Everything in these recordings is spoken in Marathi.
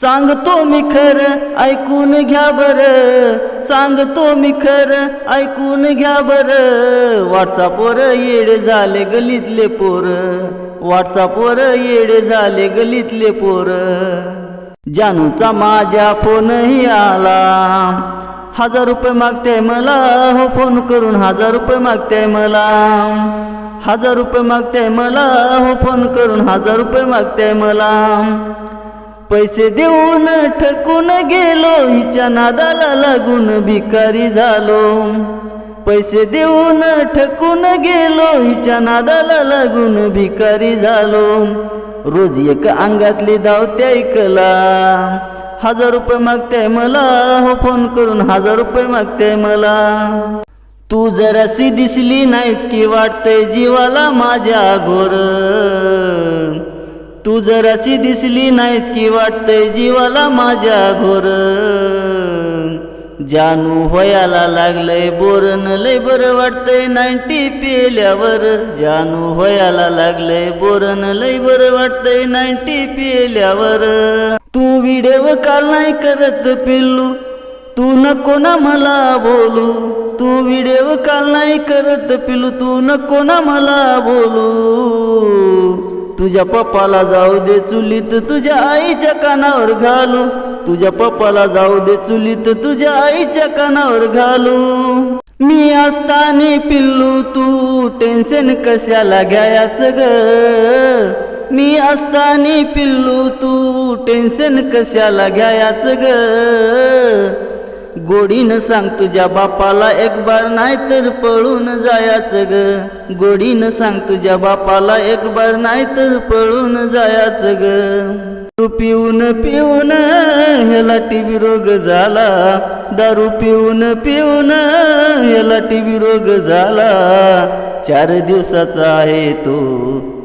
सांगतो मी खर ऐकून घ्या बर. सांगतो मी खर ऐकून घ्या बर. व्हॉट्सअपवर येडे झाले गलीतले पोर. व्हॉट्सअपवर येडे झाले गलीतले पोर. जानूचा माझ्या फोनही आला. हजार रुपये मागते मला हो फोन करून हजार रुपये मागते मला. हजार रुपये मागते मला हो फोन करून हजार रुपये मागते मला. पैसे देऊन ठकून गेलो. हिच्या नादाला लागून भिकारी झालो. पैसे देऊन ठकून गेलो. हिच्या नादाला लागून भिकारी झालो. रोज एक अंगातली धावते ऐकला. हजार रुपये मागते मला. हो फोन करून हजार रुपये मागते मला. तू जराशी दिसली नाहीच की वाटतंय जीवाला माझ्या घोर. तू जराशी दिसली नाहीच की वाटतंय जीवाला माझ्या घोर. जानू होयाला लागलंय बोरन लय बरं वाटतंय नाईन्टी पिल्यावर. जानू होयाला लागलंय बोरन लय बरं वाटतंय नाईन्टी पिल्यावर. तू व्हिडिओ काल नाही करत पिल्लू तू नको ना मला बोलू. तू व्हिडिओ काल नाही करत पिलू तू नको ना मला बोलू. तुझ्या पप्पाला जाऊ दे चुलीत तुझ्या आईच्या कानावर घालू. तुझ्या पप्पाला जाऊ दे चुलीत तुझ्या आईच्या कानावर घालू. मी असताने पिल्लू तू टेन्शन कशाला घ्यायचं ग? मी असताने पिल्लू तू टेन्शन कशाला घ्यायचं ग? गोडीनं सांग तुझ्या बापाला एक बार नाही तर पळून जायचं ग. गोडीनं सांग तुझ्या बापाला एक बार नाही तर पळून जायचं ग. दारू पिऊन पिऊन ह्याला टीबी रोग झाला. दारू पिऊन पिऊन ह्याला टीबी रोग झाला. चार दिवसाचा आहे तो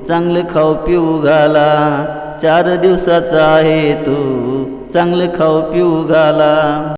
चांगलं खाऊ पिऊ घाला. चार दिवसाचा आहे तो चांगलं खाऊ पिऊ घाला.